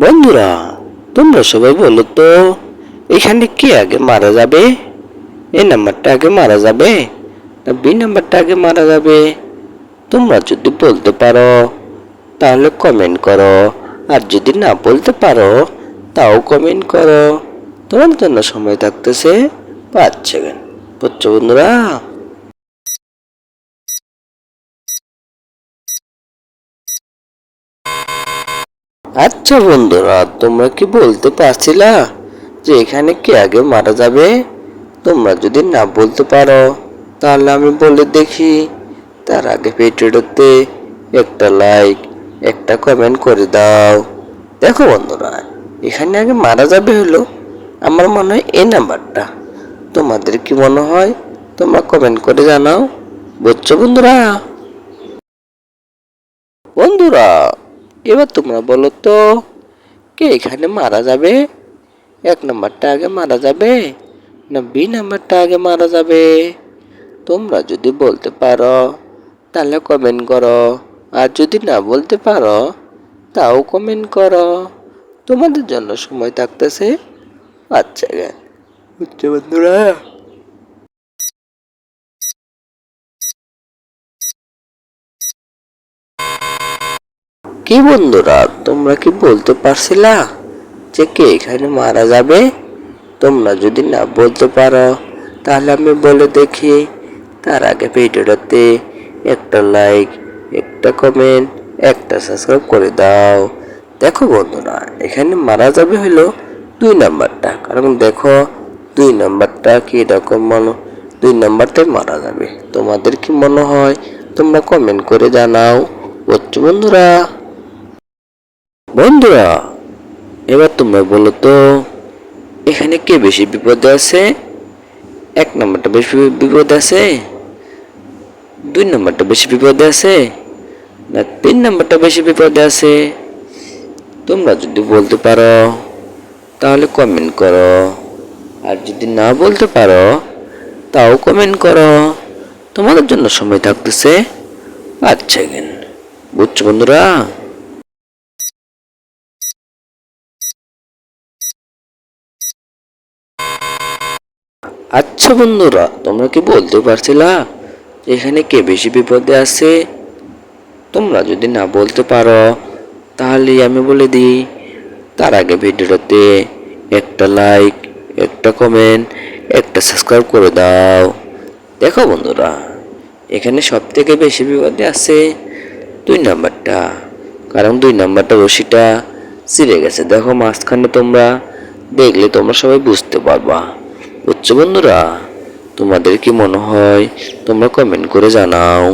বন্ধুরা, তোমরা সবাই বলো তো, এখানে কে আগে মারা যাবে? এই নাম্বারটা আগে মারা যাবে না বি নাম্বারটা আগে মারা যাবে? তোমরা যদি বলতে পারো, তাহলে কমেন্ট করো। আর যদি না বলতে পারো, তাও কমেন্ট করো। তোমার জন্য সময় থাকতেছে পাঁচ সেকেন্ড বুঝছ বন্ধুরা? আচ্ছা বন্ধুরা, তোমরা কি বলতে পারছিলা যে এখানে কে আগে মারা যাবে? তোমরা যদি না বলতে পারো, তাহলে আমি বলে দেখি। তার আগে ভিডিওতে একটা লাইক, একটা কমেন্ট করে দাও। দেখো বন্ধুরা, এখানে আগে মারা যাবে হলো আমার মনে হয় এই নাম্বারটা। তোমাদের কি মনে হয়? তোমরা কমেন্ট করে জানাও। বুঝছ বন্ধুরা? বন্ধুরা এবার তোমরা বলো তো, কে এখানে মারা যাবে? এক নাম্বারটা আগে মারা যাবে না বি নাম্বারটা আগে মারা যাবে? তোমরা যদি বলতে পারো, তাহলে কমেন্ট করো। আর যদি না বলতে পারো, তাও কমেন্ট করো। তোমাদের জন্য সময় থাকতেছে। আচ্ছা। বুঝছ বন্ধুরা কি বন্ধুরা, তোমরা কি বলতে পারছিলা যে কে এখানে মারা যাবে? তোমরা যদি না বলতে পারো, তাহলে আমি বলে দেখি। তার আগে ভিডিওটাতে একটা লাইক, একটা কমেন্ট, একটা সাবস্ক্রাইব করে দাও। দেখো বন্ধুরা, এখানে মারা যাবে হলো দুই নাম্বারটা। কারণ দেখো, দুই নাম্বারটা কি রকম মনে, দুই নাম্বারটাই মারা যাবে। তোমাদের কি মনে হয়, তোমরা কমেন্ট করে জানাও। বন্ধুরা বন্ধুরা, এবার তোমরা বলো তো, এখানে কে বেশি বিপদে আছে? এক নম্বরটা বেশি বিপদে আছে? দুই নম্বরটা বেশি বিপদে আছে? না, তিন নম্বরটা বেশি বিপদে আছে? তোমরা যদি বলতে পারো, তাহলে কমেন্ট করো। আর যদি না বলতে পারো, তাও কমেন্ট করো। তোমাদের জন্য সময় থাকতেছে পাঁচ বুঝছ বন্ধুরা? আচ্ছা বন্ধুরা, তোমরা কি বলতে পারছিলা? এখানে কে বেশি বিপদে আছে? তোমরা যদি না বলতে পারো তাহলে আমি বলে দিই, তার আগে ভিডিওটাতে একটা লাইক একটা কমেন্ট একটা সাবস্ক্রাইব করে দাও। দেখো বন্ধুরা, এখানে সব থেকে বেশি বিপদে আছে দুই নাম্বারটা। কারণ দুই নাম্বারটা রশিটা ছিঁড়ে গেছে। দেখো মাঝখানে তোমরা, দেখলে তোমরা সবাই বুঝতে পারবা। বুঝছ বন্ধুরা তোমাদের কি মনে হয় তোমরা কমেন্ট করে জানাও।